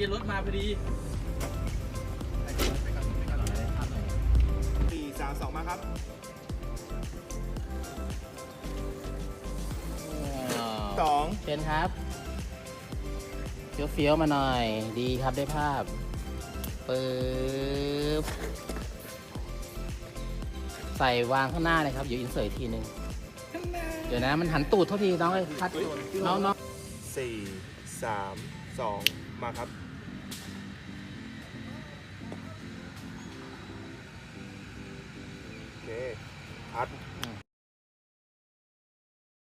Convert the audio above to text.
ดีสี่สามสองมาครับสองเชิญครับเฟี้ยวเฟี้ยวๆมาหน่อย ดีครับได้ภาพปึ๊บใส่วางข้างหน้าเลยครับเดี๋ยวอินเสิร์ตอีกทีหนึ่งเดี๋ยวนะมันหันตูดเท่าทีน้องเลยคัดน้องน้องสี่สามสองมาครับ เคอัด